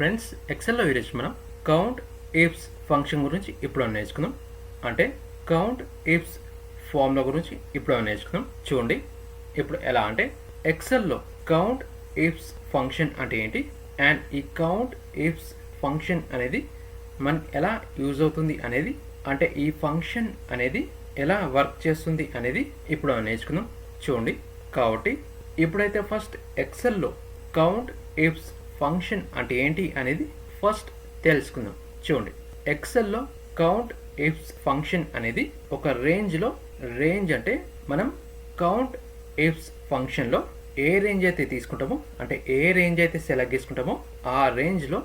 Friends ఎక్సెల్లో ఈరోజు మనం count ifs function గురించి ఇప్పుడు నేర్చుకుందాం. అంటే కౌంట్ ఇఫ్స్ ఫార్ములా గురించి ఇప్పుడు నేర్చుకుందాం. చూడండి ఇప్పుడు ఎలా అంటే ఎక్సెల్లో కౌంట్ ఇఫ్స్ ఫంక్షన్ అంటే ఏంటి? అండ్ ఈ కౌంట్ ఇఫ్స్ ఫంక్షన్ అనేది మన ఎలా యూజ్ అవుతుంది అనేది అంటే ఈ ఫంక్షన్ అనేది ఎలా వర్క్ చేస్తుంది అనేది ఇప్పుడు నేర్చుకుందాం. చూడండి కాబట్టి ఇప్పుడైతే ఫస్ట్ ఎక్సెల్లో కౌంట్ ఇఫ్స్ ఫంక్షన్ అంటే ఏంటి అనేది ఫస్ట్ తెలుసుకుందాం. చూడండి ఎక్సెల్లో కౌంట్ ఇఫ్స్ ఫంక్షన్ అనేది ఒక రేంజ్లో రేంజ్ అంటే మనం కౌంట్ ఇఫ్స్ ఫంక్షన్లో ఏ రేంజ్ అయితే తీసుకుంటామో అంటే ఏ రేంజ్ అయితే సెలెక్ట్ చేసుకుంటామో ఆ రేంజ్లో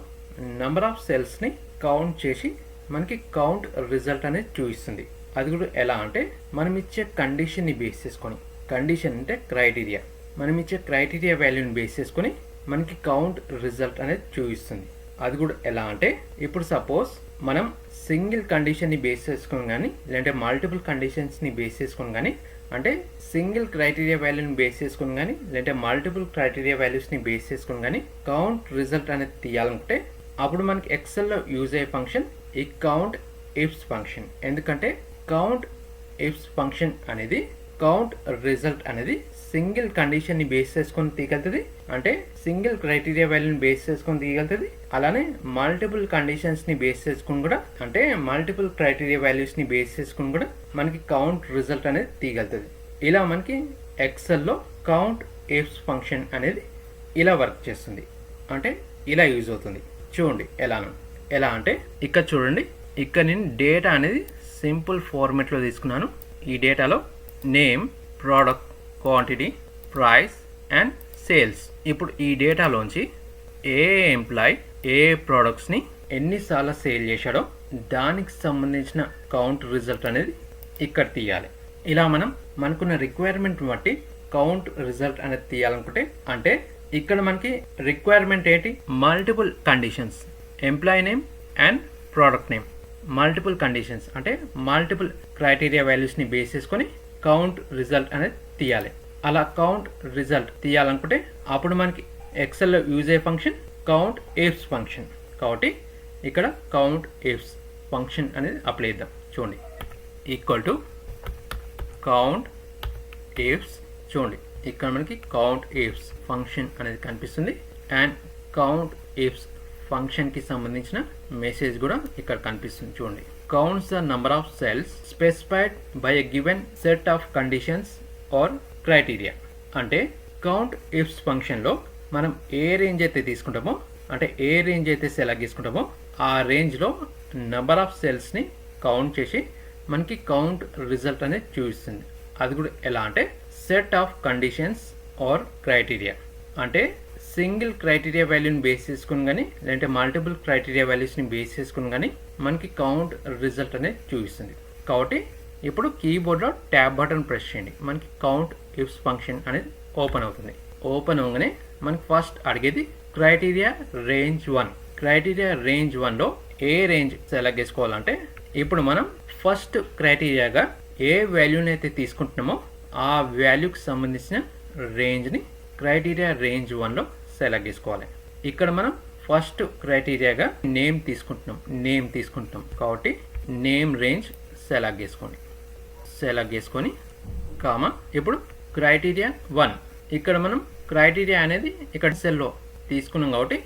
నెంబర్ ఆఫ్ సెల్స్ని కౌంట్ చేసి మనకి కౌంట్ రిజల్ట్ అనేది చూపిస్తుంది. అది కూడా ఎలా అంటే మనం ఇచ్చే కండిషన్ని బేస్ చేసుకొని కండిషన్ అంటే క్రైటీరియా మనం ఇచ్చే క్రైటీరియా వాల్యూని బేస్ చేసుకొని మనకి కౌంట్ రిజల్ట్ అనేది చూపిస్తుంది. అది కూడా ఎలా అంటే ఇప్పుడు సపోజ్ మనం సింగిల్ కండిషన్ని బేస్ చేసుకొని కానీ లేదంటే మల్టిపుల్ కండిషన్స్ని బేస్ చేసుకొని కానీ అంటే సింగిల్ క్రైటీరియా వాల్యూని బేస్ చేసుకొని కానీ లేదంటే మల్టిపుల్ క్రైటీరియా వాల్యూస్ని బేస్ చేసుకొని కానీ కౌంట్ రిజల్ట్ అనేది తీయాలనుకుంటే అప్పుడు మనకి ఎక్సెల్లో యూజ్ అయ్యే ఫంక్షన్ ఈ కౌంట్ ఇఫ్స్ ఫంక్షన్ ఎందుకంటే కౌంట్ ఇఫ్స్ ఫంక్షన్ అనేది కౌంట్ రిజల్ట్ అనేది సింగిల్ కండిషన్ని బేస్ చేసుకొని తీయగలుగుతుంది అంటే సింగిల్ క్రైటీరియా వాల్యూని బేస్ చేసుకొని తీయగలుగుతుంది. అలానే మల్టిపుల్ కండిషన్స్ని బేస్ చేసుకుని కూడా అంటే మల్టిపుల్ క్రైటీరియా వాల్యూస్ని బేస్ చేసుకుని కూడా మనకి కౌంట్ రిజల్ట్ అనేది తీయగలుగుతుంది. ఇలా మనకి ఎక్సెల్లో కౌంట్ ఎఫ్స్ ఫంక్షన్ అనేది ఇలా వర్క్ చేస్తుంది. అంటే ఇలా యూజ్ అవుతుంది. చూడండి ఎలా ఎలా అంటే ఇక్కడ చూడండి ఇక్కడ నేను డేటా అనేది సింపుల్ ఫార్మెట్లో తీసుకున్నాను. ఈ డేటాలో name product quantity price and sales. ఇప్పుడు ఈ డేటాలోంచి ఏ ఎంప్లాయ్ ఏ ప్రోడక్ట్స్ని ఎన్నిసార్లు సేల్ చేశాడో దానికి సంబంధించిన కౌంట్ రిజల్ట్ అనేది ఇక్కడ తీయాలి. ఇలా మనం మనకున్న రిక్వైర్మెంట్ బట్టి కౌంట్ రిజల్ట్ అనేది తీయాలనుకుంటే అంటే ఇక్కడ మనకి రిక్వైర్మెంట్ ఏంటి? Multiple conditions. Employee name and product name. Multiple conditions. అంటే మల్టిపుల్ క్రైటీరియా వాల్యూస్ని బేస్ చేసుకొని కౌంట్ రిజల్ట్ అనేది తీయాలి. అలా కౌంట్ రిజల్ట్ తీయాలనుకుంటే అప్పుడు మనకి ఎక్సెల్లో యూజ్ అయ్యే ఫంక్షన్ కౌంట్ ఏప్స్ ఫంక్షన్ కాబట్టి ఇక్కడ కౌంట్ ఏప్స్ ఫంక్షన్ అనేది అప్లై చేద్దాం. చూడండి. ఈక్వల్ టు కౌంట్ ఏప్స్ చూడండి. ఇక్కడ మనకి కౌంట్ ఏప్స్ ఫంక్షన్ అనేది కనిపిస్తుంది. అండ్ కౌంట్ ఏప్స్ ఫంక్షన్కి సంబంధించిన మెసేజ్ కూడా ఇక్కడ కనిపిస్తుంది. చూడండి. Counts the number of cells specified by a given set of conditions or criteria. అంటే కౌంట్ ఇఫ్స్ ఫంక్షన్లో మనం ఏ రేంజ్ అయితే తీసుకుంటామో అంటే ఏ రేంజ్ అయితే సెలెక్ట్ చేసుకుంటామో ఆ రేంజ్లో నెంబర్ ఆఫ్ సెల్స్ని కౌంట్ చేసి మనకి కౌంట్ రిజల్ట్ అనేది చూపిస్తుంది. అది కూడా ఎలా అంటే set of conditions or criteria. అంటే సింగిల్ క్రైటీరియా వాల్యూని బేస్ చేసుకుని కానీ లేదంటే మల్టిపుల్ క్రైటీరియా వాల్యూస్ని బేస్ చేసుకుని కానీ మనకి కౌంట్ రిజల్ట్ అనేది చూపిస్తుంది. కాబట్టి ఇప్పుడు కీబోర్డ్లో ట్యాబ్ బటన్ ప్రెస్ చేయండి. మనకి కౌంట్ ఇఫ్స్ ఫంక్షన్ అనేది ఓపెన్ అవుతుంది. ఓపెన్ అవగానే మనకు ఫస్ట్ అడిగేది criteria range one criteria range వన్లో ఏ రేంజ్ సెలెక్ట్ చేసుకోవాలంటే ఇప్పుడు మనం ఫస్ట్ క్రైటీరియాగా ఏ వాల్యూని అయితే తీసుకుంటున్నామో ఆ వాల్యూకి సంబంధించిన రేంజ్ని క్రైటీరియా రేంజ్ వన్లో సెలెక్ట్ చేసుకోవాలి. ఇక్కడ మనం ఫస్ట్ క్రైటీరియాగా నేమ్ తీసుకుంటున్నాం. నేమ్ తీసుకుంటున్నాం కాబట్టి నేమ్ రేంజ్ సెలెక్ట్ చేసుకోండి. సెలెక్ట్ చేసుకొని కామా ఇప్పుడు క్రైటీరియా వన్. ఇక్కడ మనం క్రైటీరియా అనేది ఇక్కడ సెల్లో తీసుకున్నాం కాబట్టి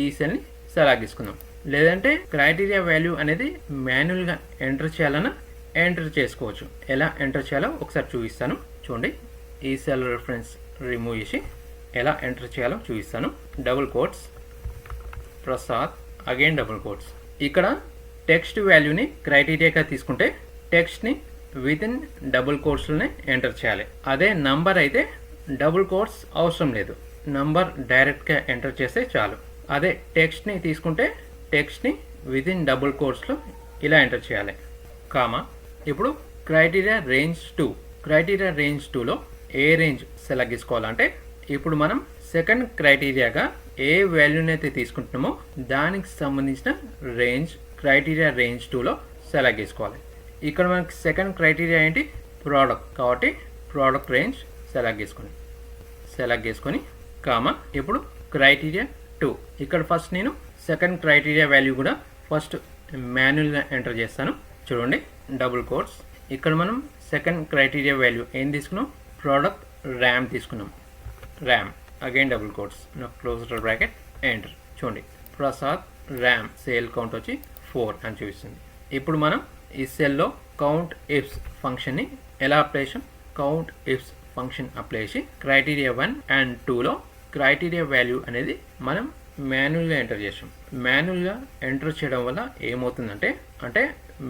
ఈ సెల్ని సెలెక్ట్ చేసుకుందాం లేదంటే క్రైటీరియా వాల్యూ అనేది మాన్యువల్గా ఎంటర్ చేయాలన్నా ఎంటర్ చేసుకోవచ్చు. ఎలా ఎంటర్ చేయాలో ఒకసారి చూపిస్తాను. చూడండి. ఈ సెల్ రెఫరెన్స్ రిమూవ్ చేసి ఎలా ఎంటర్ చేయాలో చూపిస్తాను. Double quotes. Prasad. Again double quotes. ఇక్కడ టెక్స్ట్ వాల్యూని క్రైటీరియాగా తీసుకుంటే టెక్స్ట్ని విత్ ఇన్ డబుల్ కోర్స్లోనే ఎంటర్ చేయాలి. అదే నంబర్ అయితే డబుల్ కోర్స్ అవసరం లేదు. నంబర్ డైరెక్ట్గా ఎంటర్ చేస్తే చాలు. అదే టెక్స్ట్ని తీసుకుంటే టెక్స్ట్ని విత్ ఇన్ డబుల్ కోర్స్లో ఇలా ఎంటర్ చేయాలి. కామా ఇప్పుడు criteria range two criteria range టూలో ఏ రేంజ్ సెలెక్ట్ చేసుకోవాలంటే ఇప్పుడు మనం సెకండ్ క్రైటీరియాగా ఏ వాల్యూని అయితే తీసుకుంటున్నామో దానికి సంబంధించిన రేంజ్ క్రైటీరియా రేంజ్ టూలో సెలెక్ట్ చేసుకోవాలి. ఇక్కడ మనకి సెకండ్ క్రైటీరియా ఏంటి? ప్రోడక్ట్ కాబట్టి ప్రోడక్ట్ రేంజ్ సెలెక్ట్ చేసుకొని సెలెక్ట్ చేసుకొని కామా ఇప్పుడు క్రైటీరియా టూ ఇక్కడ ఫస్ట్ నేను సెకండ్ క్రైటీరియా వాల్యూ కూడా ఫస్ట్ మాన్యువల్గా ఎంటర్ చేస్తాను. చూడండి డబుల్ కోడ్స్ ఇక్కడ మనం సెకండ్ క్రైటీరియా వాల్యూ ఏం తీసుకున్నాం? ప్రోడక్ట్ ర్యామ్ తీసుకున్నాం. Ram again double quotes close bracket enter చూడండి ప్రసాద్ ర్యామ్ సేల్ కౌంట్ వచ్చి ఫోర్ అని చూపిస్తుంది. ఇప్పుడు మనం ఈ సెల్లో కౌంట్ ఇఫ్స్ ఫంక్షన్ని ఎలా అప్లై చేసాం కౌంట్ ఇఫ్స్ ఫంక్షన్ అప్లై చేసి క్రైటీరియా వన్ అండ్ టూలో క్రైటీరియా వాల్యూ అనేది మనం మాన్యువల్గా ఎంటర్ చేసాం మాన్యువల్గా ఎంటర్ చేయడం వల్ల ఏమవుతుందంటే అంటే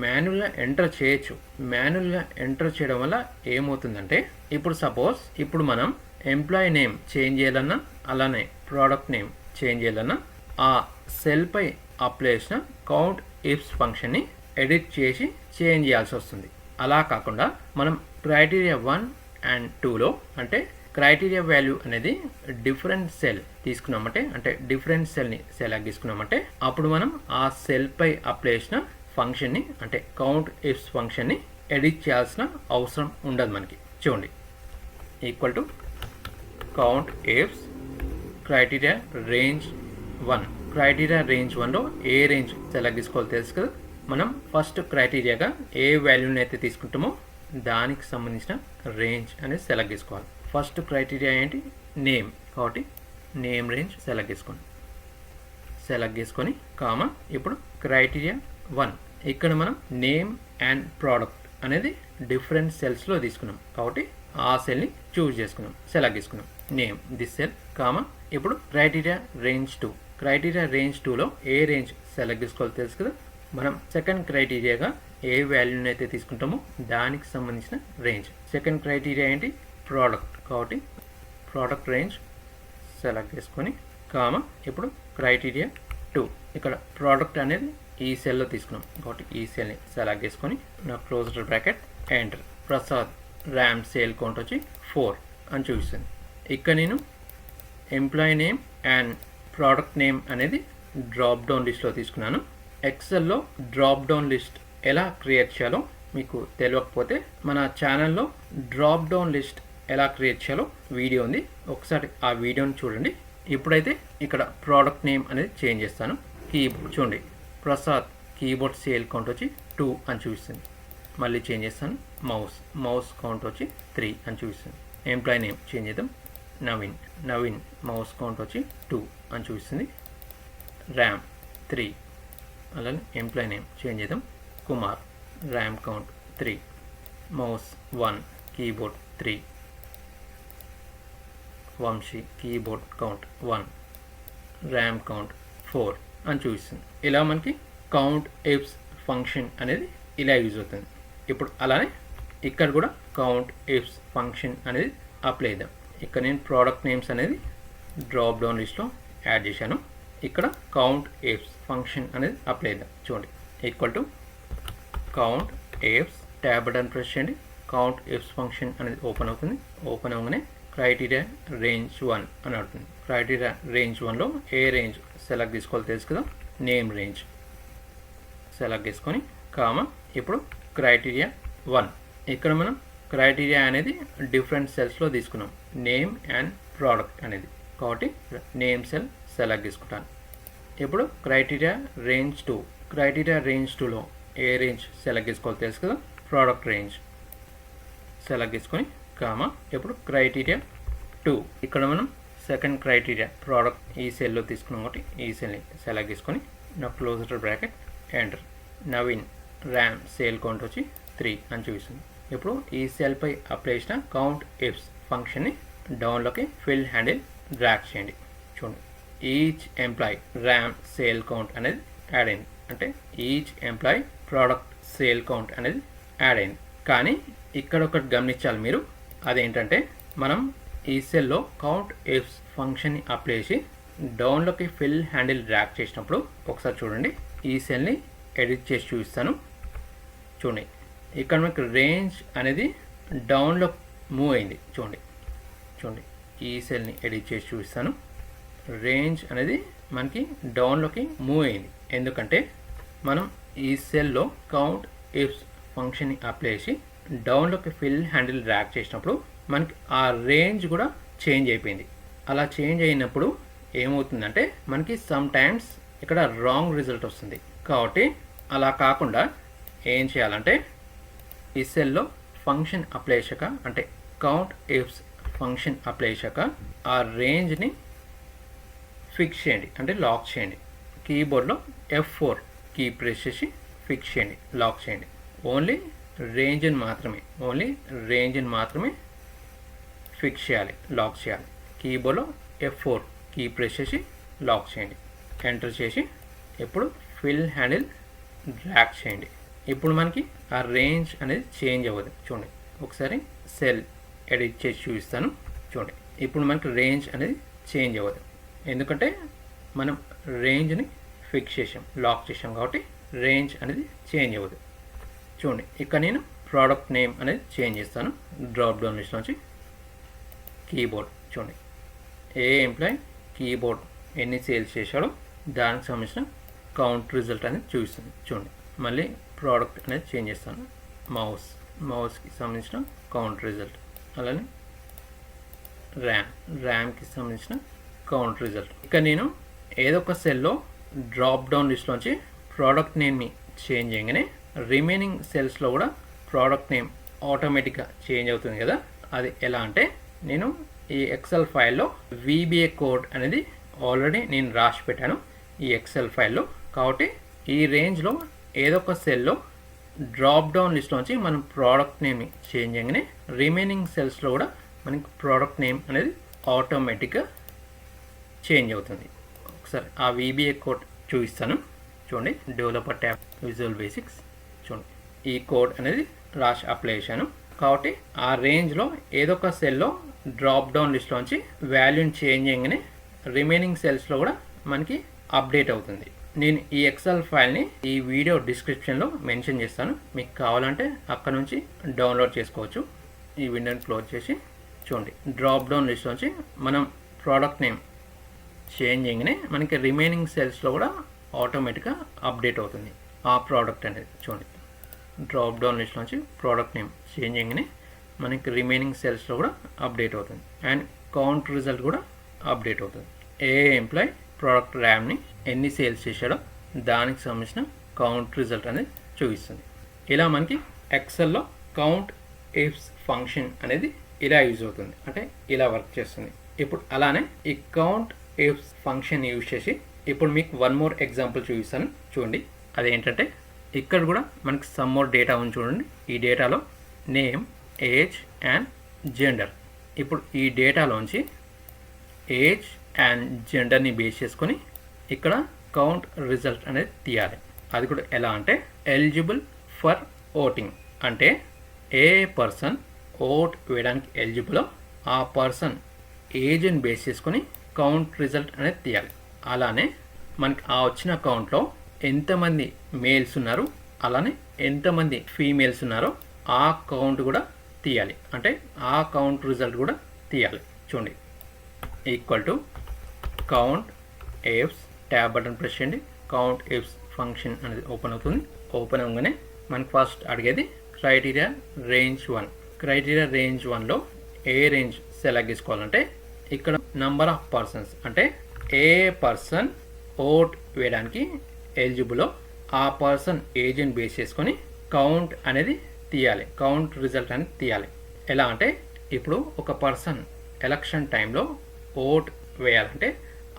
మాన్యువల్గా ఎంటర్ చేయొచ్చు. మాన్యువల్గా ఎంటర్ చేయడం వల్ల ఏమవుతుందంటే ఇప్పుడు సపోజ్ ఇప్పుడు మనం ఎంప్లాయీ నేమ్ చేంజ్ చేయాలన్నా అలానే ప్రోడక్ట్ నేమ్ చేంజ్ చేయాలన్నా ఆ సెల్పై అప్లై చేసిన కౌంట్ ఇఫ్స్ ఫంక్షన్ని ఎడిట్ చేసి చేంజ్ చేయాల్సి వస్తుంది. అలా కాకుండా మనం క్రైటీరియా వన్ అండ్ టూలో అంటే క్రైటీరియా వాల్యూ అనేది డిఫరెంట్ సెల్ తీసుకున్నామంటే అంటే డిఫరెంట్ సెల్ని సెలెక్ట్ తీసుకున్నామంటే అప్పుడు మనం ఆ సెల్పై అప్లై చేసిన ఫంక్షన్ని అంటే కౌంట్ ఇఫ్స్ ఫంక్షన్ని ఎడిట్ చేయాల్సిన అవసరం ఉండదు మనకి. చూడండి. Equal to count ifs criteria range one. Criteria range వన్లో ఏ రేంజ్ సెలెక్ట్ తీసుకోవాలో తెలుసు కదా? మనం ఫస్ట్ క్రైటీరియాగా ఏ వాల్యూని అయితే తీసుకుంటామో దానికి సంబంధించిన రేంజ్ అనేది సెలెక్ట్ చేసుకోవాలి. ఫస్ట్ క్రైటీరియా ఏంటి? నేమ్ కాబట్టి నేమ్ రేంజ్ సెలెక్ట్ చేసుకోండి. సెలెక్ట్ చేసుకొని కామా ఇప్పుడు క్రైటీరియా వన్ ఇక్కడ మనం నేమ్ అండ్ ప్రోడక్ట్ అనేది డిఫరెంట్ సెల్స్లో తీసుకున్నాం. కాబట్టి ఆ సెల్ని చూస్ చేసుకున్నాం. సెలెక్ట్ చేసుకున్నాం. నేమ్ దిస్ సెల్ కామా ఇప్పుడు criteria range two criteria range టూలో ఏ రేంజ్ సెలెక్ట్ చేసుకోవాలో తెలుసు కదా? మనం సెకండ్ క్రైటీరియాగా ఏ వాల్యూని అయితే తీసుకుంటామో దానికి సంబంధించిన రేంజ్ సెకండ్ క్రైటీరియా ఏంటి? ప్రోడక్ట్ కాబట్టి ప్రోడక్ట్ రేంజ్ సెలెక్ట్ చేసుకొని కామ ఇప్పుడు క్రైటీరియా టూ ఇక్కడ ప్రోడక్ట్ అనేది ఈ సెల్లో తీసుకున్నాం. కాబట్టి ఈ సెల్ని సెలెక్ట్ చేసుకొని నా closer bracket enter Prasad ram sale count వచ్చి ఫోర్ అని చూపిస్తుంది. ఇక్కడ నేను employee name and product name అనేది డ్రాప్ డౌన్ లిస్ట్లో తీసుకున్నాను. ఎక్సెల్లో డ్రాప్ డౌన్ లిస్ట్ ఎలా క్రియేట్ చేయాలో మీకు తెలియకపోతే మన ఛానల్లో డ్రాప్ డౌన్ లిస్ట్ ఎలా క్రియేట్ చేయాలో వీడియో ఉంది. ఒకసారి ఆ వీడియోని చూడండి. ఇప్పుడైతే ఇక్కడ ప్రోడక్ట్ నేమ్ అనేది చేంజ్ చేస్తాను. కీబోర్డ్ చూడండి. ప్రసాద్ కీబోర్డ్ సేల్ కౌంట్ వచ్చి టూ అని చూపిస్తుంది. మళ్ళీ చేంజ్ చేస్తాను. మౌస్ మౌస్ కౌంట్ వచ్చి త్రీ అని చూపిస్తుంది. ఎంప్లాయీ నేమ్ చేంజ్ చేద్దాం. నవీన్ నవీన్ మౌస్ కౌంట్ వచ్చి టూ అని చూపిస్తుంది. ర్యామ్ త్రీ అలానే ఎంప్లాయ్ నేమ్ చేంజ్ చేద్దాం. Kumar ram count three. Mouse one keyboard three. Vamshi keyboard count one. Ram count four అని చూపిస్తుంది. ఇలా మనకి కౌంట్ ఎప్స్ ఫంక్షన్ అనేది ఇలా యూజ్ అవుతుంది. ఇప్పుడు అలానే ఇక్కడ కూడా కౌంట్ ఎప్స్ ఫంక్షన్ అనేది అప్లై చేద్దాం. ఇక్కడ నేను ప్రోడక్ట్ నేమ్స్ అనేది డ్రాప్ డౌన్ లిస్ట్లో యాడ్ చేశాను. ఇక్కడ కౌంట్ ఏప్స్ ఫంక్షన్ అనేది అప్లై చేద్దాం చూడండి. Equal to count ifs tab button press చేయండి. కౌంట్ ఎఫ్స్ ఫంక్షన్ అనేది ఓపెన్ అవుతుంది. ఓపెన్ అవ్వగానే క్రైటీరియా రేంజ్ వన్ అని అవుతుంది క్రైటీరియా రేంజ్ వన్లో ఏ రేంజ్ సెలెక్ట్ తీసుకోవాలో తెలుసు కదా? నేమ్ రేంజ్ సెలెక్ట్ చేసుకొని కామ ఇప్పుడు క్రైటీరియా వన్ ఇక్కడ మనం క్రైటీరియా అనేది డిఫరెంట్ సెల్స్లో తీసుకున్నాం. నేమ్ అండ్ ప్రోడక్ట్ అనేది. కాబట్టి నేమ్ సెల్ సెలెక్ట్ తీసుకుంటాను ఇప్పుడు criteria range two. Criteria range టూలో ఏ రేంజ్ సెలెక్ట్ చేసుకోవాలి తెలుసు కదా? ప్రోడక్ట్ రేంజ్ సెలెక్ట్ చేసుకొని కామా ఇప్పుడు క్రైటీరియా టూ. ఇక్కడ మనం సెకండ్ క్రైటీరియా ప్రోడక్ట్ ఈ సెల్లో తీసుకున్నాం కాబట్టి ఈ సెల్ని సెలెక్ట్ చేసుకొని నా closure bracket enter. Naveen RAM sale count వచ్చి త్రీ అని చూపిస్తుంది. ఇప్పుడు ఈ సెల్పై అప్లై చేసిన కౌంట్ ఎప్స్ ఫంక్షన్ని డౌన్లోకి ఫిల్ హ్యాండిల్ డ్రాక్ చేయండి. చూడండి. Each employee ram sale count అనేది యాడ్ అయింది అంటే each employee product sale count అనేది యాడ్ అయింది కానీ ఇక్కడ ఒకటి గమనించాలి మీరు. అదేంటంటే మనం ఈ సెల్లో కౌంట్ ఎఫ్స్ ఫంక్షన్ని అప్లై చేసి డౌన్లోకి ఫిల్ హ్యాండిల్ డ్రాక్ చేసినప్పుడు ఒకసారి చూడండి. ఈ సెల్ని ఎడిట్ చేసి చూపిస్తాను. చూడండి. ఇక్కడ మనకి రేంజ్ అనేది డౌన్లో మూవ్ అయింది. చూడండి. చూడండి. ఈ సెల్ని ఎడిట్ చేసి చూపిస్తాను. రేంజ్ అనేది మనకి డౌన్లోకి మూవ్ అయింది. ఎందుకంటే మనం ఈ సెల్లో కౌంట్ ఇఫ్స్ ఫంక్షన్ని అప్లై చేసి డౌన్లోకి ఫిల్ హ్యాండిల్ డ్రాక్ చేసినప్పుడు మనకి ఆ రేంజ్ కూడా చేంజ్ అయిపోయింది. అలా చేంజ్ అయినప్పుడు ఏమవుతుందంటే మనకి సమ్ టైమ్స్ ఇక్కడ రాంగ్ రిజల్ట్ వస్తుంది. కాబట్టి అలా కాకుండా ఏం చేయాలంటే ఈ సెల్లో ఫంక్షన్ అప్లై చేశాక అంటే కౌంట్ ఇఫ్స్ ఫంక్షన్ అప్లై చేశాక ఆ రేంజ్ని ఫిక్స్ చేయండి. అంటే లాక్ చేయండి. కీబోర్డ్లో ఎఫ్ ఫోర్ కీ ప్రెస్ చేసి ఫిక్స్ చేయండి. లాక్ చేయండి. ఓన్లీ రేంజ్ని మాత్రమే ఓన్లీ రేంజ్ని మాత్రమే ఫిక్స్ చేయాలి. లాక్ చేయాలి. కీబోర్డ్లో ఎఫ్ ఫోర్ కీ ప్రెస్ చేసి లాక్ చేయండి. ఎంటర్ చేసి ఇప్పుడు ఫిల్ హ్యాండిల్ డ్రాక్ చేయండి. ఇప్పుడు మనకి ఆ రేంజ్ అనేది చేంజ్ అవ్వదు. చూడండి. ఒకసారి సెల్ ఎడిట్ చేసి చూపిస్తాను. చూడండి. ఇప్పుడు మనకి రేంజ్ అనేది చేంజ్ అవ్వదు. ఎందుకంటే మనం రేంజ్ని ఫిక్స్ చేసాం లాక్ చేసాం కాబట్టి రేంజ్ అనేది చేంజ్ అవ్వదు. చూడండి ఇక్కడ నేను ప్రోడక్ట్ నేమ్ అనేది చేంజ్ చేస్తాను. డ్రాప్ డౌన్ లిస్ట్ నుంచి కీబోర్డ్ చూడండి. ఏ ఎంప్లాయీ కీబోర్డ్ ఎన్ని సేల్స్ చేశాడో దానికి సంబంధించిన కౌంట్ రిజల్ట్ అనేది చూపిస్తుంది. చూడండి మళ్ళీ ప్రోడక్ట్ అనేది చేంజ్ చేస్తాను. మౌస్ మౌస్కి సంబంధించిన కౌంట్ రిజల్ట్ అలానే ర్యామ్ ర్యామ్కి సంబంధించిన కౌంట్ రిజల్ట్ ఇక నేను ఏదో ఒక సెల్లో డ్రాప్ డౌన్ లిస్ట్లోంచి ప్రోడక్ట్ నేమ్ని చేంజ్ చేయగానే రిమైనింగ్ సెల్స్లో కూడా ప్రోడక్ట్ నేమ్ ఆటోమేటిక్గా చేంజ్ అవుతుంది కదా. అది ఎలా అంటే నేను ఈ ఎక్సెల్ ఫైల్లో వీబీఏ కోడ్ అనేది ఆల్రెడీ నేను రాసి పెట్టాను ఈ ఎక్సెల్ ఫైల్లో కాబట్టి ఈ రేంజ్లో ఏదో ఒక సెల్లో డ్రాప్ డౌన్ లిస్ట్లోంచి మనం ప్రోడక్ట్ నేమ్ చేంజ్ చేయగానే రిమైనింగ్ సెల్స్లో కూడా మనకి ప్రోడక్ట్ నేమ్ అనేది ఆటోమేటిక్గా చేంజ్ అవుతుంది. ఒకసారి ఆ వీబీఏ కోడ్ చూపిస్తాను. చూడండి డెవలపర్ ట్యాబ్ విజువల్ బేసిక్స్ చూడండి ఈ కోడ్ అనేది రాసి అప్లై చేశాను. కాబట్టి ఆ రేంజ్లో ఏదో ఒక సెల్లో డ్రాప్ డౌన్ లిస్ట్లోంచి వాల్యూని చేంజ్ చేయగానే రిమైనింగ్ సెల్స్లో కూడా మనకి అప్డేట్ అవుతుంది. నేను ఈ ఎక్సెల్ ఫైల్ని ఈ వీడియో డిస్క్రిప్షన్లో మెన్షన్ చేస్తాను. మీకు కావాలంటే అక్కడ నుంచి డౌన్లోడ్ చేసుకోవచ్చు. ఈ విండోని క్లోజ్ చేసి చూడండి. డ్రాప్ డౌన్ లిస్ట్ నుంచి మనం ప్రోడక్ట్ నేమ్ చేంజ్ చేయగానే మనకి రిమైనింగ్ సెల్స్లో కూడా ఆటోమేటిక్గా అప్డేట్ అవుతుంది. ఆ ప్రోడక్ట్ అనేది చూడండి. డ్రాప్ డౌన్ లిస్ట్ నుంచి ప్రోడక్ట్ నేమ్ చేంజ్ చేయగానే మనకి రిమైనింగ్ సెల్స్లో కూడా అప్డేట్ అవుతుంది. అండ్ కౌంట్ రిజల్ట్ కూడా అప్డేట్ అవుతుంది. ఏ ఎంప్లాయ్ ప్రోడక్ట్ ర్యామ్ని ఎన్ని సేల్స్ చేశాడో దానికి సంబంధించిన కౌంట్ రిజల్ట్ అనేది చూపిస్తుంది. ఇలా మనకి ఎక్సెల్లో కౌంట్ ఇఫ్స్ ఫంక్షన్ అనేది ఇలా యూజ్ అవుతుంది. అంటే ఇలా వర్క్ చేస్తుంది. ఇప్పుడు అలానే ఈ కౌంట్ ఇఫ్ ఫంక్షన్ యూజ్ చేసి ఇప్పుడు మీకు వన్ మోర్ ఎగ్జాంపుల్ చూపిస్తాను. చూడండి. అదేంటంటే ఇక్కడ కూడా మనకి సమ్ మోర్ డేటా ఉంది చూడండి. ఈ డేటాలో నేమ్ ఏజ్ అండ్ జెండర్ ఇప్పుడు ఈ డేటాలోంచి ఏజ్ అండ్ జెండర్ని బేస్ చేసుకొని ఇక్కడ కౌంట్ రిజల్ట్ అనేది తీయాలి. అది కూడా ఎలా అంటే ఎలిజిబుల్ ఫర్ ఓటింగ్ అంటే ఏ పర్సన్ ఓట్ వేయడానికి ఎలిజిబుల్ ఆ పర్సన్ ఏజ్ని బేస్ చేసుకొని కౌంట్ రిజల్ట్ అనేది తీయాలి. అలానే మనకి ఆ వచ్చిన కౌంట్లో ఎంతమంది మేల్స్ ఉన్నారు అలానే ఎంతమంది ఫీమేల్స్ ఉన్నారో ఆ కౌంట్ కూడా తీయాలి. అంటే ఆ కౌంట్ రిజల్ట్ కూడా తీయాలి. చూడండి. Equal to count ifs tab button press చేయండి. కౌంట్ ఎఫ్స్ ఫంక్షన్ అనేది ఓపెన్ అవుతుంది. ఓపెన్ అవ్వగానే మనకు ఫస్ట్ అడిగేది criteria range one criteria range వన్లో ఏ రేంజ్ సెలెక్ట్ చేసుకోవాలంటే ఇక్కడ నంబర్ ఆఫ్ పర్సన్స్ అంటే ఏ పర్సన్ ఓట్ వేయడానికి ఎలిజిబులో ఆ పర్సన్ ఏజ్ని బేస్ చేసుకొని కౌంట్ అనేది తీయాలి. కౌంట్ రిజల్ట్ అనేది తీయాలి. ఎలా అంటే ఇప్పుడు ఒక పర్సన్ ఎలక్షన్ టైంలో ఓట్ వేయాలంటే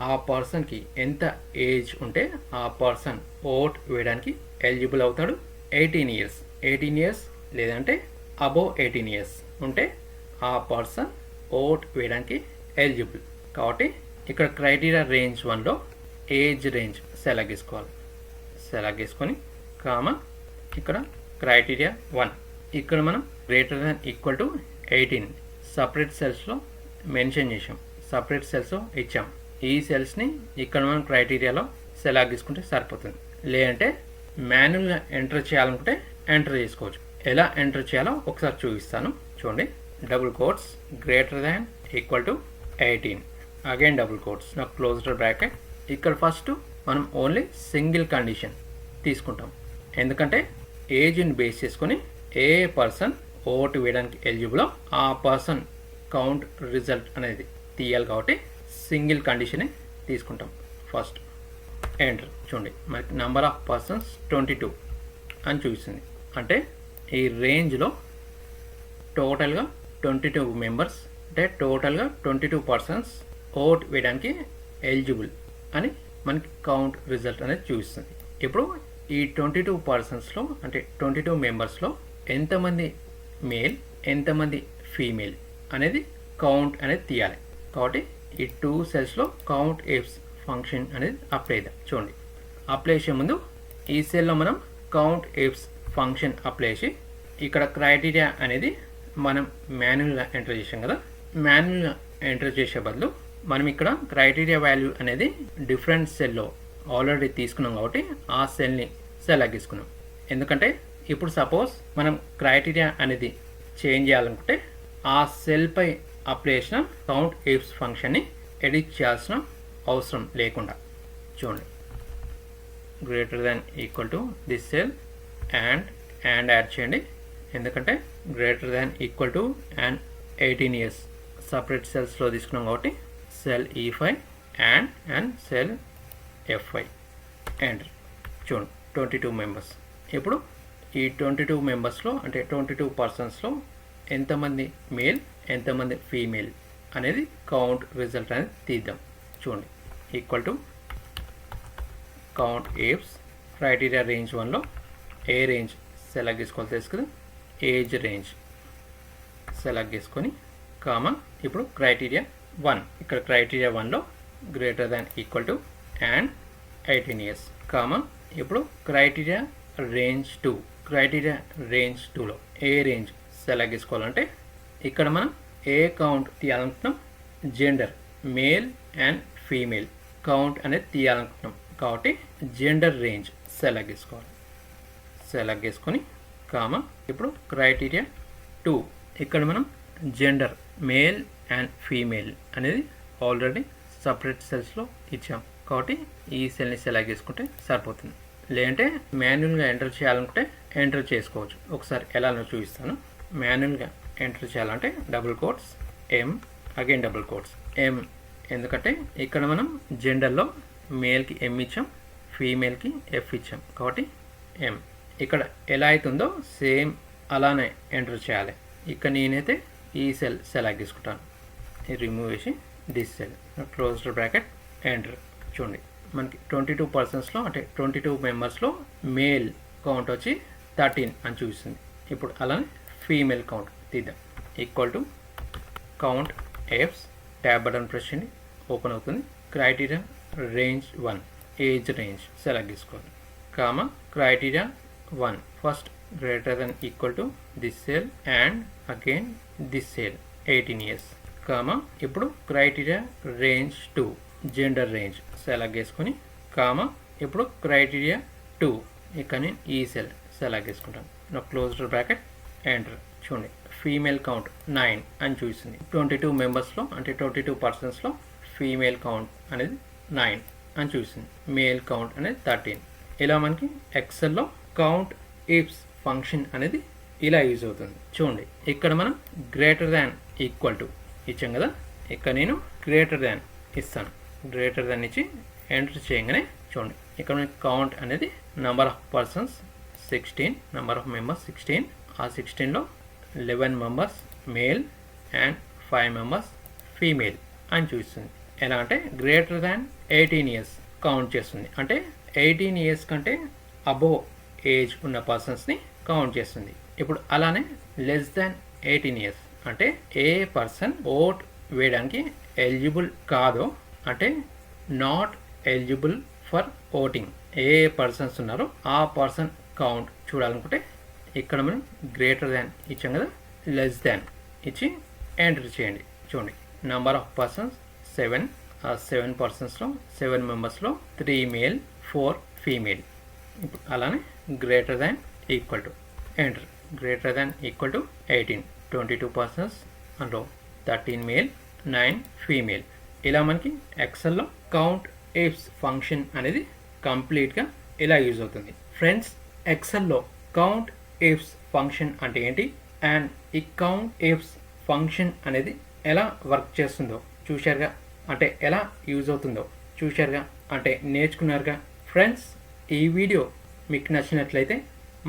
ఆ పర్సన్కి ఎంత ఏజ్ ఉంటే ఆ పర్సన్ ఓట్ వేయడానికి ఎలిజిబుల్ అవుతాడు? ఎయిటీన్ ఇయర్స్ ఎయిటీన్ ఇయర్స్ లేదంటే అబోవ్ ఎయిటీన్ ఇయర్స్ ఉంటే ఆ పర్సన్ ఓట్ వేయడానికి ఎలిజిబుల్ కాబట్టి ఇక్కడ క్రైటీరియా రేంజ్ వన్లో ఏజ్ రేంజ్ సెలెక్ట్ చేసుకోవాలి సెలెక్ట్ చేసుకొని కామ ఇక్కడ క్రైటీరియా వన్ ఇక్కడ మనం greater than equal to eighteen separate సెల్స్లో mention చేసాం సపరేట్ సెల్స్ ఇచ్చాం. ఈ సెల్స్ని ఇక్కడ మనం క్రైటీరియాలో సెలెక్ట్ చేసుకుంటే సరిపోతుంది. లేదంటే మాన్యువల్గా ఎంటర్ చేయాలనుకుంటే ఎంటర్ చేసుకోవచ్చు. ఎలా ఎంటర్ చేయాలో ఒకసారి చూపిస్తాను. చూడండి. Double quotes greater than equal to eighteen. Again double quotes నాకు క్లోజ్డ్ బ్రాకెట్ ఇక్కడ ఫస్ట్ మనం ఓన్లీ సింగిల్ కండిషన్ తీసుకుంటాం. ఎందుకంటే ఏజ్ని బేస్ చేసుకొని ఏ పర్సన్ ఓటు వేయడానికి ఎలిజిబులో ఆ పర్సన్ కౌంట్ రిజల్ట్ అనేది తీయాలి కాబట్టి సింగిల్ కండిషనే తీసుకుంటాం. ఫస్ట్ ఎంటర్ చూడండి. మనకి number of persons twenty two అని చూపిస్తుంది. అంటే ఈ రేంజ్లో టోటల్గా ట్వంటీ టూ మెంబర్స్ అంటే టోటల్గా ట్వంటీ టూ పర్సన్స్ ఓట్ వేయడానికి ఎలిజిబుల్ అని మనకి కౌంట్ రిజల్ట్ అనేది చూపిస్తుంది. ఇప్పుడు ఈ ట్వంటీ టూ పర్సన్స్లో అంటే ట్వంటీ టూ మెంబర్స్లో ఎంతమంది మేల్ ఎంతమంది ఫీమేల్ అనేది కౌంట్ అనేది తీయాలి. కాబట్టి ఈ టూ సెల్స్లో కౌంట్ ఎఫ్స్ ఫంక్షన్ అనేది అప్లై చేద్దాం. చూడండి. అప్లై చేసే ముందు ఈ సెల్లో మనం కౌంట్ ఎఫ్స్ ఫంక్షన్ అప్లై చేసి ఇక్కడ క్రైటీరియా అనేది మనం మాన్యువల్గా ఎంటర్ చేసాం కదా. మాన్యువల్ ఎంటర్ చేసే బదులు మనం ఇక్కడ క్రైటీరియా వాల్యూ అనేది డిఫరెంట్ సెల్లో ఆల్రెడీ తీసుకున్నాం కాబట్టి ఆ సెల్ని సెలెక్ట్ ఎందుకంటే ఇప్పుడు సపోజ్ మనం క్రైటీరియా అనేది చేంజ్ చేయాలనుకుంటే ఆ సెల్పై అప్లై చేసిన కౌంట్ ఎఫ్స్ ఫంక్షన్ని ఎడిట్ చేయాల్సిన అవసరం లేకుండా. చూడండి. Greater than equal to this cell and and add చేయండి. ఎందుకంటే greater than equal to and eighteen years. Separate సెల్స్లో తీసుకున్నాం కాబట్టి cell E five and and cell F five and చూడండి ట్వంటీ టూ మెంబర్స్ ఇప్పుడు ఈ ట్వంటీ టూ మెంబర్స్లో అంటే twenty two పర్సన్స్లో ఎంతమంది మేల్ ఎంతమంది ఫీమేల్ అనేది కౌంట్ రిజల్ట్ అనేది తీద్దాం. చూడండి equal to count ifs criteria range వన్లో ఏ రేంజ్ సెలెక్ట్ చేసుకోవాలి తెలుసు కదా ఏజ్ రేంజ్ సెలెక్ట్ చేసుకొని కామా ఇప్పుడు క్రైటీరియా వన్ ఇక్కడ క్రైటీరియా వన్లో greater than equal to and eighteen years comma ఇప్పుడు criteria range two criteria range టూలో ఏ రేంజ్ సెలెక్ట్ చేసుకోవాలంటే ఇక్కడ మనం ఏ count తీయాలనుకుంటున్నాం? Gender male and female count అనేది తీయాలనుకుంటున్నాం. కాబట్టి జెండర్ రేంజ్ సెలెక్ట్ చేసుకోవాలి. సెలెక్ట్ చేసుకొని కామా ఇప్పుడు క్రైటీరియా టూ ఇక్కడ మనం జెండర్ మేల్ అండ్ ఫీమేల్ అనేది ఆల్రెడీ సపరేట్ సెల్స్లో ఇచ్చాం. కాబట్టి ఈ సెల్ని సెలెక్ట్ చేసుకుంటే సరిపోతుంది. లేదంటే మాన్యువల్గా ఎంటర్ చేయాలనుకుంటే ఎంటర్ చేసుకోవచ్చు. ఒకసారి ఎలానో చూపిస్తాను. మాన్యువల్గా ఎంటర్ చేయాలంటే double quotes M again double quotes M ఎందుకంటే ఇక్కడ మనం జెండర్లో మేల్కి ఎం ఇచ్చాం ఫీమేల్కి ఎఫ్ ఇచ్చాం. కాబట్టి ఎం ఇక్కడ ఎలా అవుతుందో సేమ్ అలానే ఎంటర్ చేయాలి. ఇక్కడ నేనైతే ఈ సెల్ సెలెక్ట్ తీసుకుంటాను రిమూవ్ చేసి this cell closed bracket enter చూడండి మనకి ట్వంటీ టూ పర్సన్స్లో అంటే ట్వంటీ టూ మెంబర్స్లో మేల్ కౌంట్ వచ్చి థర్టీన్ అని చూపిస్తుంది. ఇప్పుడు అలానే ఫీమేల్ కౌంట్ తీద్దాం. Equal to count ifs tab button press చేయండి ఓపెన్ అవుతుంది. Criteria range one age range select చేసుకోవాలి. Comma criteria one first greater than equal to this cell and again this cell eighteen years comma ఇప్పుడు criteria range two gender range select చేసుకొని comma ఇప్పుడు criteria two ఇక్కడ నేను ఈ cell select చేసుకుంటాను నా closed bracket enter చూడండి female count nine అని చూసింది ట్వంటీ టూ మెంబర్స్లో అంటే ట్వంటీ టూ పర్సన్స్లో ఫీమేల్ కౌంట్ అనేది నైన్ అని చూసింది మేల్ కౌంట్ అనేది థర్టీన్ ఇలా మనకి ఎక్సెల్లో కౌంట్ ఇప్స్ ఫంక్షన్ అనేది ఇలా యూజ్ అవుతుంది. చూడండి ఇక్కడ మనం గ్రేటర్ దాన్ ఈక్వల్ టు ఇచ్చాం కదా ఇక్కడ నేను గ్రేటర్ దాన్ ఇస్తాను. గ్రేటర్ దాన్ ఇచ్చి ఎంటర్ చేయగానే చూడండి ఇక్కడ మనకి కౌంట్ అనేది number of persons sixteen number of members sixteen ఆ సిక్స్టీన్లో eleven members male and five members female అని చూస్తుంది ఎలా అంటే greater than eighteen years count చేస్తుంది. అంటే ఎయిటీన్ ఇయర్స్ కంటే అబోవ్ ఏజ్ ఉన్న పర్సన్స్ని కౌంట్ చేస్తుంది. ఇప్పుడు అలానే లెస్ దాన్ ఎయిటీన్ ఇయర్స్ అంటే ఏ పర్సన్ ఓట్ వేయడానికి ఎలిజిబుల్ కాదో అంటే నాట్ ఎలిజిబుల్ ఫర్ ఓటింగ్ ఏ పర్సన్స్ ఉన్నారో ఆ పర్సన్ కౌంట్ చూడాలనుకుంటే ఇక్కడ మనం గ్రేటర్ దాన్ ఇచ్చాం కదా లెస్ దాన్ ఇచ్చి ఎంటర్ చేయండి. చూడండి నెంబర్ ఆఫ్ పర్సన్స్ సెవెన్ ఆ సెవెన్ పర్సన్స్లో సెవెన్ మెంబర్స్లో త్రీ మేల్ ఫోర్ ఫీమేల్ ఇప్పుడు అలానే greater than equal to enter greater than equal to eighteen twenty two persons అందులో థర్టీన్ మేల్ నైన్ ఫీమేల్ ఇలా మనకి ఎక్సెల్లో కౌంట్ ఏప్స్ ఫంక్షన్ అనేది కంప్లీట్గా ఇలా యూజ్ అవుతుంది. ఫ్రెండ్స్ ఎక్సెల్లో కౌంట్ ఏప్స్ ఫంక్షన్ అంటే ఏంటి? అండ్ ఈ కౌంట్ ఏప్స్ ఫంక్షన్ అనేది ఎలా వర్క్ చేస్తుందో చూశారుగా? అంటే ఎలా యూజ్ అవుతుందో చూశారుగా? అంటే నేర్చుకున్నారుగా? ఫ్రెండ్స్ ఈ వీడియో మీకు నచ్చినట్లయితే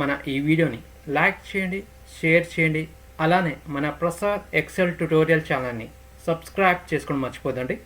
మన ఈ వీడియోని లైక్ చేయండి షేర్ చేయండి అలానే మన ప్రసాద్ ఎక్సెల్ ట్యుటోరియల్ ఛానల్ని సబ్స్క్రైబ్ చేసుకోవడం మర్చిపోదండి.